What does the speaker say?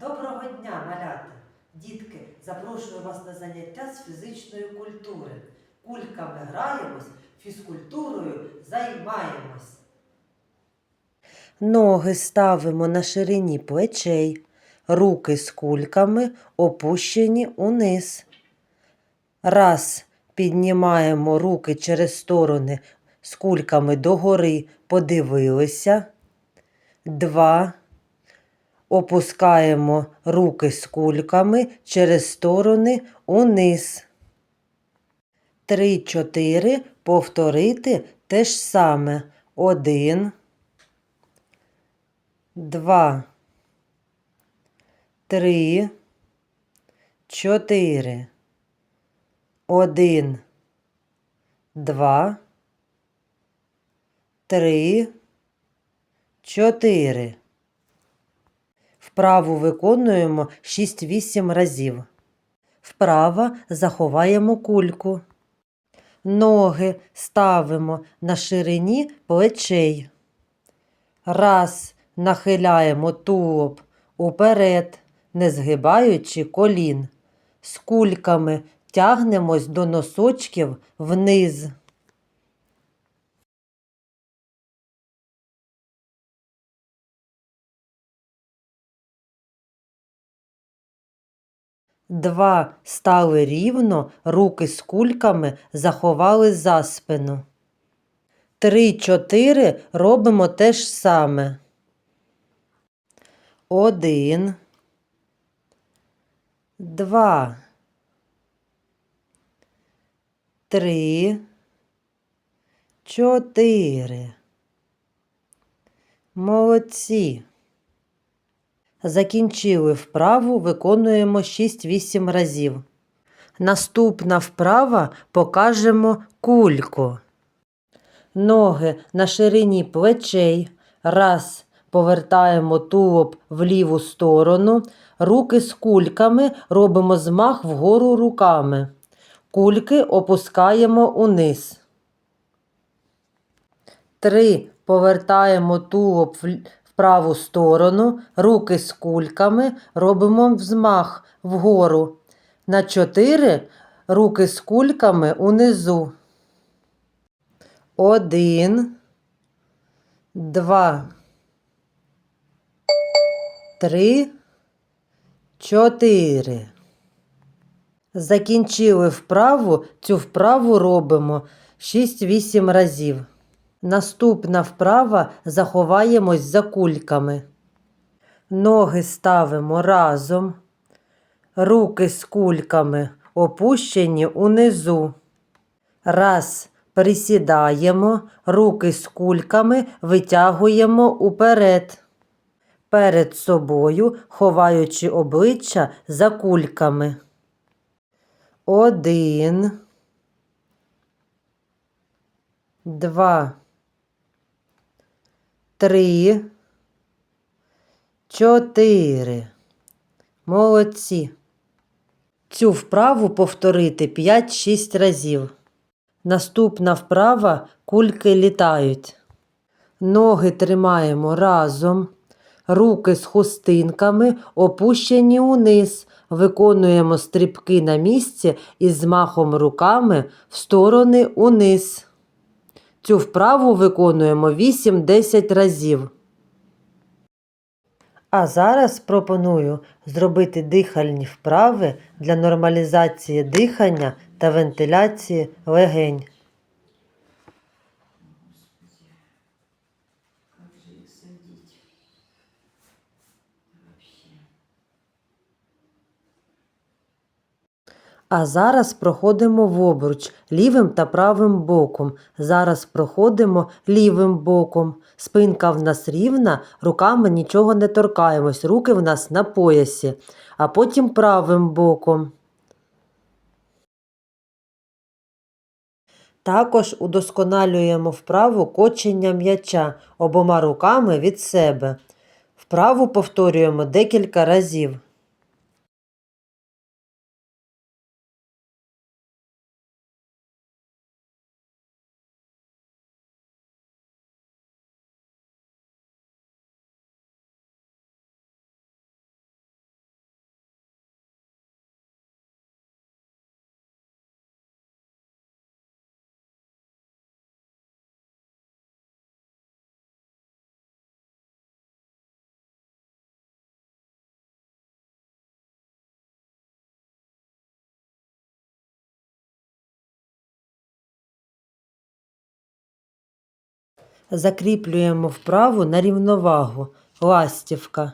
Доброго дня, малята! Дітки, запрошую вас на заняття з фізичної культури. Кульками граємось, фізкультурою займаємось. Ноги ставимо на ширині плечей, руки з кульками опущені униз. Раз піднімаємо руки через сторони з кульками догори, подивилися. Два. Опускаємо руки з кульками через сторони униз. Три-чотири повторити те ж саме. Один. Два. Три. Чотири. Один. Два. Три. Чотири. Вправу виконуємо 6-8 разів. Вправо заховаємо кульку. Ноги ставимо на ширині плечей. Раз нахиляємо тулуб уперед, не згибаючи колін. З кульками тягнемось до носочків вниз. Два стали рівно, руки з кульками заховали за спину. Три-чотири робимо те ж саме. Один. Два. Три. Чотири. Молодці. Закінчили вправу, виконуємо 6-8 разів. Наступна вправа покажемо кульку. Ноги на ширині плечей. Раз. Повертаємо тулуб в ліву сторону. Руки з кульками робимо змах вгору руками. Кульки опускаємо униз. Три. Повертаємо тулуб праву сторону, руки з кульками, робимо взмах вгору. На чотири руки з кульками унизу. Один, два, три, чотири. Закінчили вправу. Цю вправу робимо 6-8 разів. Наступна вправа заховаємось за кульками. Ноги ставимо разом. Руки з кульками опущені унизу. Раз. Присідаємо, руки з кульками витягуємо уперед. Перед собою, ховаючи обличчя за кульками. Один. Два. Три. Чотири. Молодці. Цю вправу повторити 5-6 разів. Наступна вправа кульки літають. Ноги тримаємо разом. Руки з хустинками опущені униз. Виконуємо стрибки на місці із змахом руками в сторони униз. Цю вправу виконуємо 8-10 разів. А зараз пропоную зробити дихальні вправи для нормалізації дихання та вентиляції легень. А зараз проходимо в обруч лівим та правим боком. Зараз проходимо лівим боком. Спинка в нас рівна, руками нічого не торкаємось, руки в нас на поясі, а потім правим боком. Також удосконалюємо вправу кочення м'яча обома руками від себе. Вправу повторюємо декілька разів. Закріплюємо вправу на рівновагу. Ластівка.